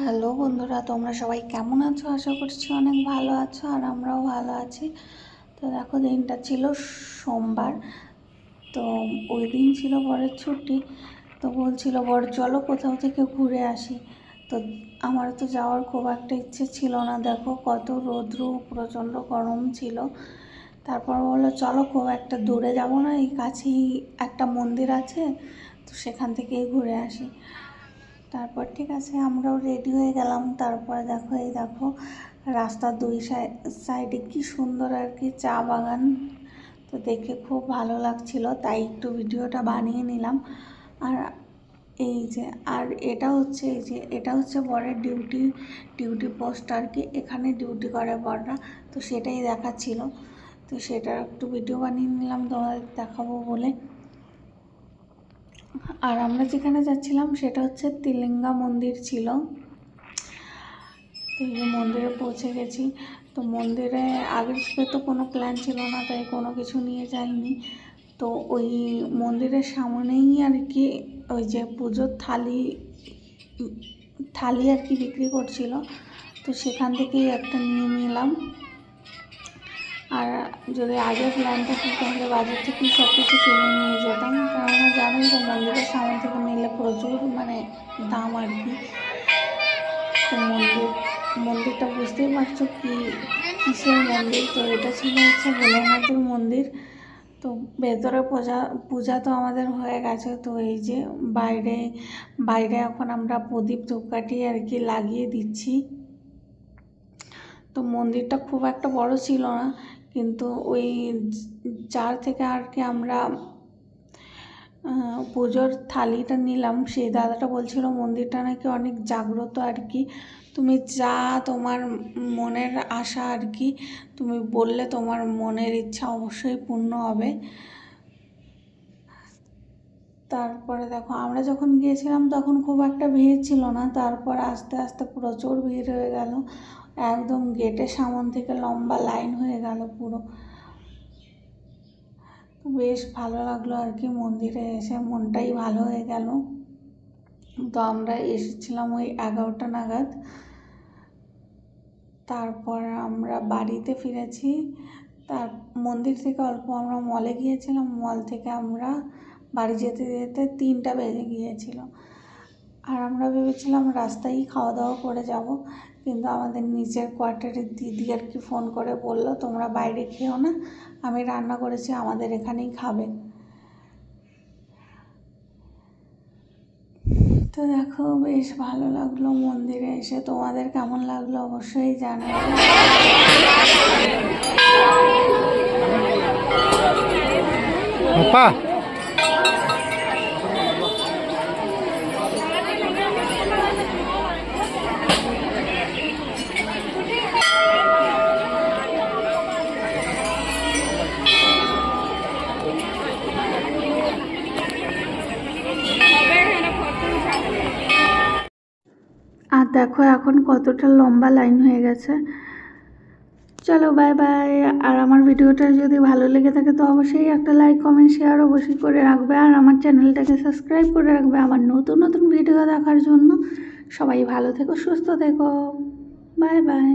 Hello বন্ধুরা, তোমরা সবাই কেমন আছো? আশা করছি অনেক ভালো আছো আর আমরাও ভালো আছি। তো দেখো, দিনটা ছিল সোমবার। তো ওই দিন ছিল বরের ছুটি। তো বলছিল, বর, চলো কোথাও থেকে ঘুরে আসি। তো আমার তো যাওয়ার খুব একটা ইচ্ছে ছিল না। দেখো, কত রৌদ্র, প্রচণ্ড গরম ছিল। তারপর বলল, চলো খুব একটা দূরে যাব না, এই কাছেই একটা মন্দির আছে, তো সেখান থেকেই ঘুরে আসি। তারপর ঠিক আছে, আমরাও রেডি হয়ে গেলাম। তারপরে দেখো, এই দেখো, রাস্তার দুই সাইডে কি সুন্দর আর কি চা বাগান। তো দেখে খুব ভালো লাগছিল, তাই একটু ভিডিওটা বানিয়ে নিলাম। আর এই যে, আর এটা হচ্ছে, এই যে, এটা হচ্ছে বরের ডিউটি ডিউটি পোস্ট আর কি, এখানে ডিউটি করে বররা। তো সেটাই দেখাচ্ছিল। তো সেটার একটু ভিডিও বানিয়ে নিলাম, তোমাদের দেখাবো বলে। আর আমরা যেখানে যাচ্ছিলাম সেটা হচ্ছে তিলিঙ্গা মন্দির ছিল। তো মন্দিরে পৌঁছে গেছি। তো মন্দিরে আগের তো কোনো প্ল্যান ছিল না, তাই কোনো কিছু নিয়ে যাইনি। তো ওই মন্দিরের সামনেই আর কি ওই যে পুজোর থালি থালি আর কি বিক্রি করছিল। তো সেখান থেকেই একটা নিয়ে নিলাম। আর যদি আগে প্ল্যান থাকতো তাহলে বাজার থেকে সব কিছু কিনে নিয়ে যেতাম তো মন্দিরের সামনে থেকে নিলে প্রচুর মানে দাম আর কি। তো মন্দির, মন্দিরটা বুঝতেই পারছ কি, কিসের মন্দির? তো এটা ছিল হচ্ছে ভোলেনাথের মন্দির। তো ভেতরে পূজা পূজা তো আমাদের হয়ে গেছে। তো এই যে বাইরে বাইরে এখন আমরা প্রদীপ ধূপকাঠি আর কি লাগিয়ে দিচ্ছি। তো মন্দিরটা খুব একটা বড় ছিল না, কিন্তু ওই যার থেকে আর কি আমরা পুজোর থালিটা নিলাম। সেই দাদাটা বলছিল, মন্দিরটা নাকি অনেক জাগ্রত আর কি। তুমি যা তোমার মনের আশা আর কি, তুমি বললে তোমার মনের ইচ্ছা অবশ্যই পূর্ণ হবে। তারপরে দেখো, আমরা যখন গিয়েছিলাম তখন খুব একটা ভিড় ছিল না। তারপর আস্তে আস্তে প্রচুর ভিড় হয়ে গেল। একদম গেটের সামন থেকে লম্বা লাইন হয়ে গেল পুরো। বেশ ভালো লাগল আর কি মন্দিরে এসে, মনটাই ভালো হয়ে গেল। তো আমরা এসেছিলাম ওই এগারোটা নাগাদ। তারপর আমরা বাড়িতে ফিরেছি। তার, মন্দির থেকে অল্প আমরা মলে গিয়েছিলাম। মল থেকে আমরা বাড়ি যেতে যেতে তিনটা বেজে গিয়েছিল। আর আমরা ভেবেছিলাম রাস্তায় খাওয়া দাওয়া করে যাব, কিন্তু আমাদের নিচের কোয়ার্টারের দিদি আর কি ফোন করে বলল, তোমরা বাইরে খেও না, আমি রান্না করেছি, আমাদের এখানেই খাবে। তো দেখো, বেশ ভালো লাগল মন্দিরে এসে। তোমাদের কেমন লাগল অবশ্যই জানাবে। দেখো এখন কতটা লম্বা লাইন হয়ে গেছে। চলো বাই বাই আর আমার ভিডিওটা যদি ভালো লেগে থাকে, তো অবশ্যই একটা লাইক কমেন্ট শেয়ার অবশ্যই করে রাখবে। আর আমার চ্যানেলটাকে সাবস্ক্রাইব করে রাখবে আমার নতুন নতুন ভিডিও দেখার জন্য। সবাই ভালো থেকো, সুস্থ থেকো। Bye bye